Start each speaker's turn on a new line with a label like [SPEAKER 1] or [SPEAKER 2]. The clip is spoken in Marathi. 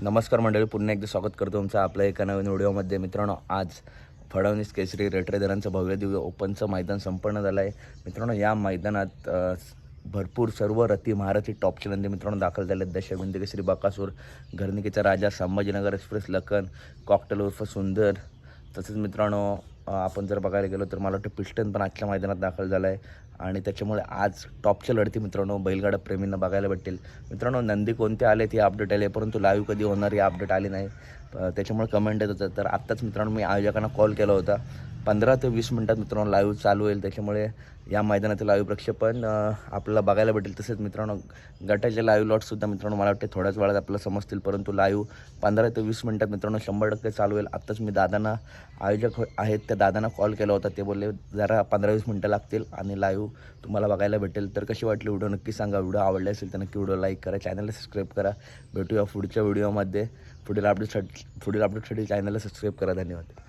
[SPEAKER 1] नमस्कार मंडळी पुन्हा एकदा स्वागत करतो तुमचं आपल्या एका नवीन व्हिडिओमध्ये. मित्रांनो आज फडणवीस केसरी रेटरेदरांचं भव्य दिव्य ओपनचं मैदान संपन्न झालं आहे. मित्रांनो या मैदानात भरपूर सर्व रती महारथी टॉपचे नंदी मित्रांनो दाखल झाले आहेत. दशबिंद केसरी बाकासूर घरनिकेचा राजा संभाजीनगर एक्सप्रेस लखन कॉकटेल उर्फ सुंदर. तसेच मित्रांनो आपण जर बघायला गेलो तर मला वाटतं पिस्टन पण आजच्या मैदानात दाखल झाला आहे आणि त्याच्यामुळे आज टॉपच्या लढती मित्रांनो बैलगाडा प्रेमींना बघायला भेटेल मित्रांनो नंदी कोणते आले ती अपडेट आले परंतु लाईव्ह कधी होणार ही अपडेट आली नाही. त्याच्यामुळे कमेंट येत होतं. तर आत्ताच मित्रांनो मी आयोजकांना कॉल केला होता. पंधरा ते वीस मिनटात मित्रांनो लाईव्ह चालू होईल. त्याच्यामुळे या मैदानाचं लाईव्ह प्रक्षेपण आपल्याला बघायला भेटेल. तसेच मित्रांनो गटाचे लाईव्ह लॉटसुद्धा मित्रांनो मला वाटते थोड्याच वेळात आपल्याला समजतील. परंतु लाईव्ह पंधरा ते वीस मिनटात मित्रांनो शंभर टक्के चालू होईल. आत्ताच मी दादांना आयोजक हो- आहेत त्या दादांना कॉल केला होता. ते बोलले जरा पंधरा वीस मिनटं लागतील आणि लाईव्ह तुम्हाला बघायला भेटेल. तर कशी वाटली व्हिडिओ नक्की सांगा. व्हिडिओ आवडले असेल तर नक्की व्हिडिओ लाईक करा. चॅनलला सबस्क्राईब करा. भेटूया पुढच्या व्हिडिओमध्ये पुढील अपडेटसाठी पुढील अपडेटसाठी चॅनलला सबस्क्राईब करा. धन्यवाद.